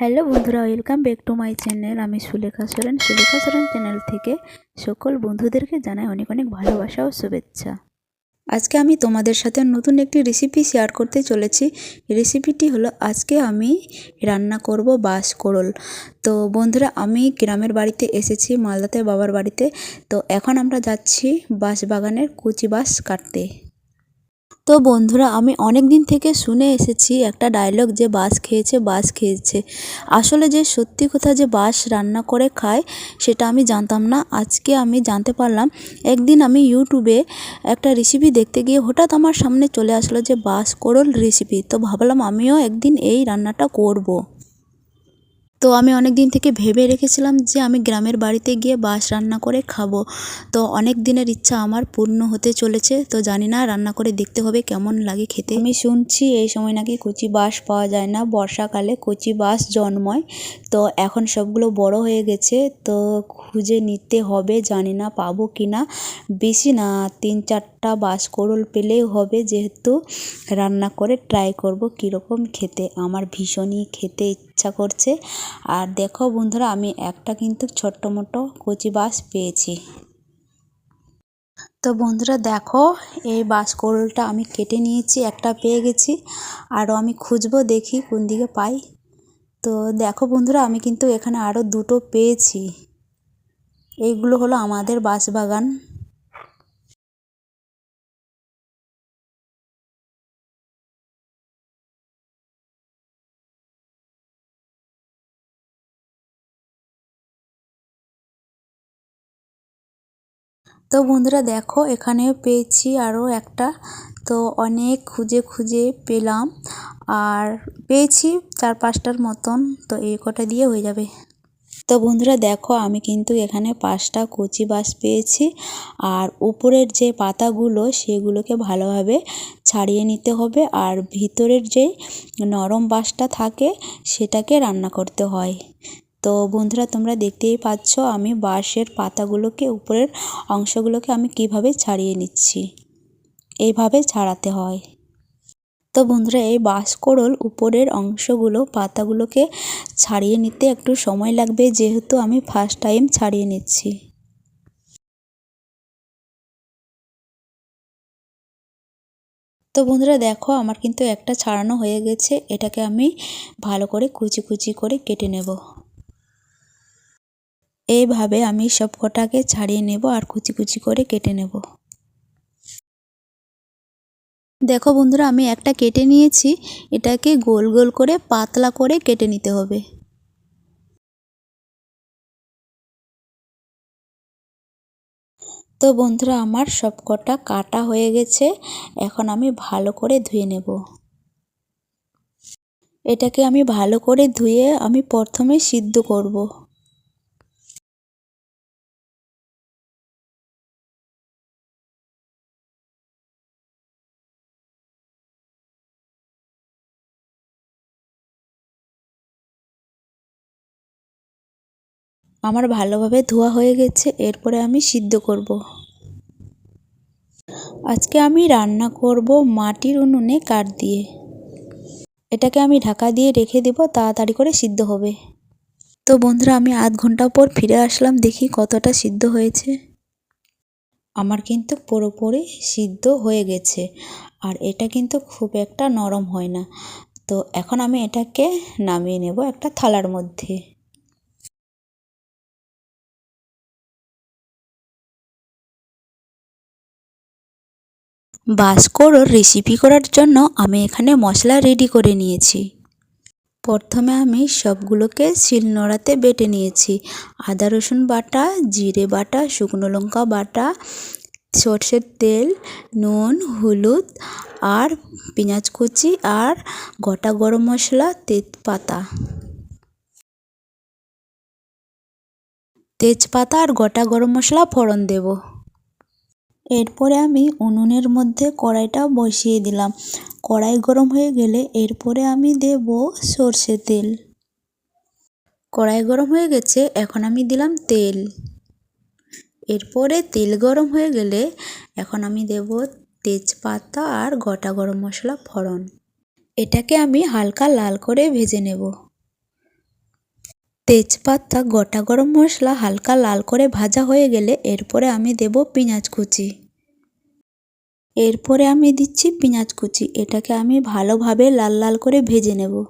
Hello বন্ধুরা welcome back to my channel আমি Sulekha Soren Sulekha Soren channel থেকে সকল বন্ধুদেরকে জানাই অনেক অনেক ভালোবাসা ও শুভেচ্ছা। আজকে আমি তোমাদের সাথে নতুন একটি রেসিপি শেয়ার করতে চলেছি। রেসিপিটি হলো, আজকে আমি রান্না করব বাস কোরল তো বন্ধুরা, আমি গ্রামের বাড়িতে এসেছি, মালদাতে বাবার বাড়িতে। তো এখন আমরা যাচ্ছি বাঁশ বাগানের কুচি বাঁশ কাটতে। তো বন্ধুরা, আমি অনেক দিন থেকে শুনে এসেছি একটা ডায়লগ যে বাস খেয়েছে বাস খেয়েছে। আসলে যে সত্যি কথা যে বাস রান্না করে খায়, সেটা আমি জানতাম না। আজকে আমি জানতে পারলাম, একদিন আমি ইউটিউবে একটা রেসিপি দেখতে গিয়ে হঠাৎ আমার সামনে চলে আসলো যে বাস করল রেসিপি তো ভাবলাম আমিও একদিন এই রান্নাটা করব। তো আমি অনেক দিন থেকে ভেবে রেখেছিলাম যে আমি গ্রামের বাড়িতে গিয়ে বাঁশ রান্না করে খাব। তো অনেক দিনের ইচ্ছা আমার পূর্ণ হতে চলেছে। তো জানি না রান্না করে দেখতে হবে কেমন লাগে খেতে। আমি শুনছি এই সময় নাকি কচি বাঁশ পাওয়া যায় না। বর্ষাকালে কচি বাঁশ জন্মায়। তো এখন সবগুলো বড় হয়ে গেছে। তো খুঁজে নিতে হবে, জানি না পাবো কি না। বেশি না, তিন চারটা বাঁশ করল পেলেই হবে। যেহেতু রান্না করে ট্রাই করব কীরকম খেতে। আমার ভীষণই খেতে ইচ্ছা করছে। আর দেখো বন্ধুরা, আমি একটা কিন্তু ছোট্ট মোটো কচি বাঁশ পেয়েছি। তো বন্ধুরা, দেখো, এই বাঁশকোলটা আমি কেটে নিয়েছি, একটা পেয়ে গেছি। আরও আমি খুঁজবো, দেখি কোন দিকে পাই। তো দেখো বন্ধুরা, আমি কিন্তু এখানে আরও দুটো পেয়েছি। এইগুলো হলো আমাদের বাঁশবাগান। তো বন্ধুরা দেখো, এখানেও পেয়েছি আরও একটা। তো অনেক খুঁজে খুঁজে পেলাম। আর পেয়েছি চার পাঁচটার মতন, তো এই কটা দিয়ে হয়ে যাবে। তো বন্ধুরা দেখো, আমি কিন্তু এখানে পাঁচটা কচি বাঁশ পেয়েছি। আর উপরের যে পাতাগুলো, সেগুলোকে ভালোভাবে ছাড়িয়ে নিতে হবে। আর ভিতরের যে নরম বাসটা থাকে, সেটাকে রান্না করতে হয়। তো বন্ধুরা, তোমরা দেখতেই পাচ্ছ আমি বাঁশের পাতাগুলোকে, উপরের অংশগুলোকে আমি কীভাবে ছাড়িয়ে নিচ্ছি। এইভাবে ছাড়াতে হয়। তো বন্ধুরা, এই বাঁশকোড়ল উপরের অংশগুলো, পাতাগুলোকে ছাড়িয়ে নিতে একটু সময় লাগবে, যেহেতু আমি ফার্স্ট টাইম ছাড়িয়ে নিচ্ছি। তো বন্ধুরা, দেখো আমার কিন্তু একটা ছাড়ানো হয়ে গেছে, এটাকে আমি ভালো করে কুচি কুচি করে কেটে নেব। এইভাবে আমি সব কটাকে ছাড়িয়ে নেব আর কুচি কুচি করে কেটে নেব। দেখো বন্ধুরা, আমি একটা কেটে নিয়েছি, এটাকে গোল গোল করে পাতলা করে কেটে নিতে হবে। তো বন্ধুরা, আমার সব কটা কাটা হয়ে গেছে, এখন আমি ভালো করে ধুয়ে নেব। এটাকে আমি ভালো করে ধুয়ে আমি প্রথমে সিদ্ধ করব। আমার ভালোভাবে ধোয়া হয়ে গেছে, এরপরে আমি সিদ্ধ করব। আজকে আমি রান্না করব মাটির উনুনে কাঠ দিয়ে। এটাকে আমি ঢাকা দিয়ে রেখে দেব, তাড়াতাড়ি করে সিদ্ধ হবে। তো বন্ধুরা, আমি আধ ঘণ্টা পর ফিরে আসলাম, দেখি কতটা সিদ্ধ হয়েছে। আমার কিন্তু পুরোপুরি সিদ্ধ হয়ে গেছে, আর এটা কিন্তু খুব একটা নরম হয় না। তো এখন আমি এটাকে নামিয়ে নেব একটা থালার মধ্যে। বাসকোরোর রেসিপি করার জন্য আমি এখানে মশলা রেডি করে নিয়েছি। প্রথমে আমি সবগুলোকে শিলনোড়াতে বেটে নিয়েছি। আদা, রসুন বাটা, জিরে বাটা, শুকনো লঙ্কা বাটা, সর্ষের তেল, নুন, হলুদ আর পেঁয়াজ কুচি আর গোটা গরম মশলা, তেজপাতা। তেজপাতা আর গোটা গরম মশলা ফোড়ন দেবো। এরপরে আমি উনুনের মধ্যে কড়াইটা বসিয়ে দিলাম। কড়াই গরম হয়ে গেলে এরপরে আমি দেব সর্ষে তেল। কড়াই গরম হয়ে গেছে, এখন আমি দিলাম তেল। এরপরে তেল গরম হয়ে গেলে এখন আমি দেব তেজপাতা আর গোটা গরম মশলা ফোড়ন। এটাকে আমি হালকা লাল করে ভেজে নেব। তেজপাতা, গোটা গরম মশলা হালকা লাল করে ভাজা হয়ে গেলে এরপরে আমি দেব পেঁয়াজ কুচি। এরপরে আমি দিচ্ছি পেঁয়াজ কুচি। এটাকে আমি ভালোভাবে লাল লাল করে ভেজে নেব।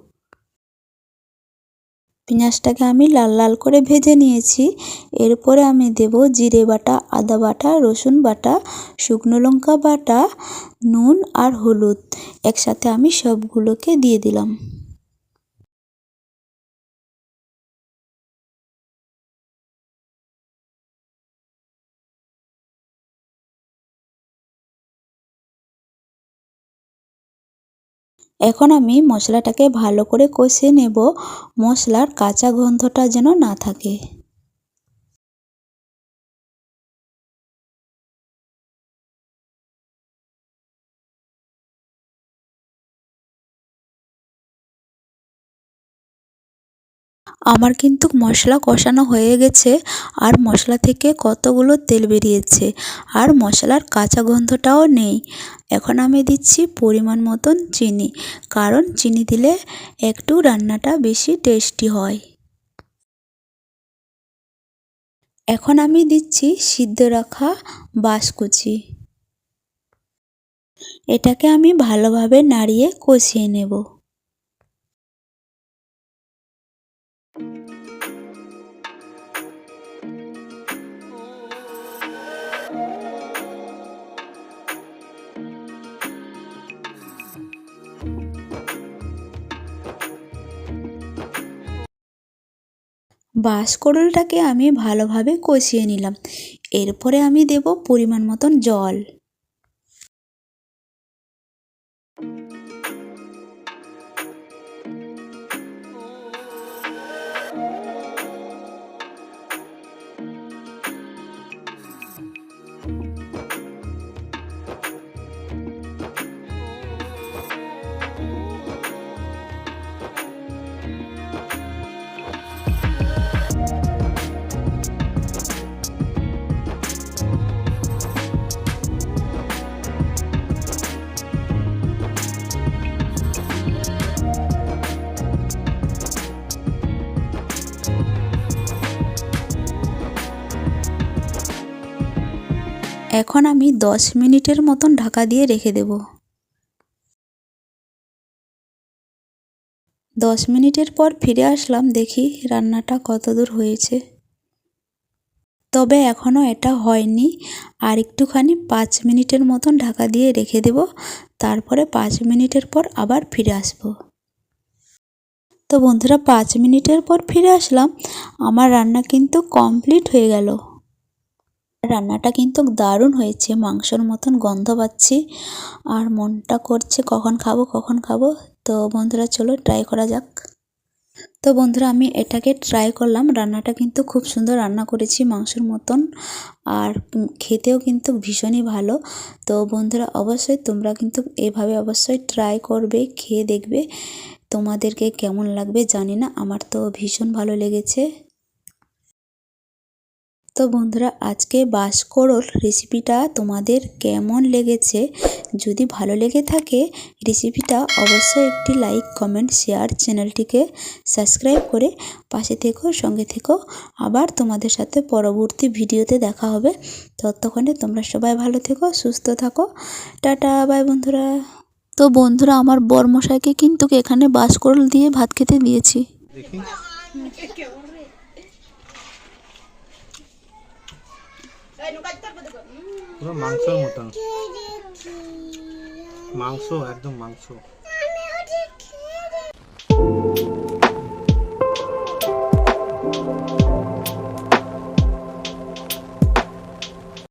পেঁয়াজটাকে আমি লাল লাল করে ভেজে নিয়েছি। এরপরে আমি দেব জিরে বাটা, আদা বাটা, রসুন বাটা, শুকনো লঙ্কা বাটা, নুন আর হলুদ। একসাথে আমি সবগুলোকে দিয়ে দিলাম। এখন আমি মশলাটাকে ভালো করে কষে নেব। মশলার কাঁচা গন্ধটা যেন না থাকে। আমার কিন্তু মশলা কষানো হয়ে গেছে আর মশলা থেকে কতগুলো তেল বেরিয়েছে আর মশলার কাঁচা গন্ধটাও নেই। এখন আমি দিচ্ছি পরিমাণ মতন চিনি, কারণ চিনি দিলে একটু রান্নাটা বেশি টেস্টি হয়। এখন আমি দিচ্ছি সিদ্ধ রাখা বাঁশকুচি। এটাকে আমি ভালোভাবে নাড়িয়ে কষিয়ে নেব। বাঁশকড়লটাকে আমি ভালোভাবে কষিয়ে নিলাম। এরপরে আমি দেব পরিমাণ মতন জল। এখন আমি দশ মিনিটের মতন ঢাকা দিয়ে রেখে দেব। দশ মিনিটের পর ফিরে আসলাম, দেখি রান্নাটা কত দূর হয়েছে। তবে এখনও এটা হয়নি। আর একটুখানি পাঁচ মিনিটের মতন ঢাকা দিয়ে রেখে দেব, তারপরে পাঁচ মিনিটের পর আবার ফিরে আসব। তো বন্ধুরা, পাঁচ মিনিটের পর ফিরে আসলাম। আমার রান্না কিন্তু কমপ্লিট হয়ে গেল। রান্নাটা কিন্তু দারুণ হয়েছে, মাংসর মতন গন্ধ পাচ্ছি আর মনটা করছে কখন খাব কখন খাব। তো বন্ধুরা, চলো ট্রাই করা যাক। তো বন্ধুরা, আমি এটাকে ট্রাই করলাম। রান্নাটা কিন্তু খুব সুন্দর রান্না করেছি মাংসর মতন আর খেতেও কিন্তু ভীষণই ভালো। তো বন্ধুরা, অবশ্যই তোমরা কিন্তু এভাবে অবশ্যই ট্রাই করবে, খেয়ে দেখবে। তোমাদেরকে কেমন লাগবে জানি না, আমার তো ভীষণ ভালো লেগেছে। তো বন্ধুরা, আজকে বাসকরল রেসিপিটা তোমাদের কেমন লেগেছে? যদি ভালো লেগে থাকে রেসিপিটা অবশ্যই একটি লাইক কমেন্ট শেয়ার চ্যানেলটিকে সাবস্ক্রাইব করে পাশে থেকো, সঙ্গে থেকো। আবার তোমাদের সাথে পরবর্তী ভিডিওতে দেখা হবে। ততক্ষণে তোমরা সবাই ভালো থেকো, সুস্থ থাকো। টাটা বাই বন্ধুরা। তো বন্ধুরা, আমার বরমশাইকে কিন্তু এখানে বাসকরল দিয়ে ভাত খেতে দিয়েছি। দেখি। পুরো মাংসর মতন মাংস একদম মাংস।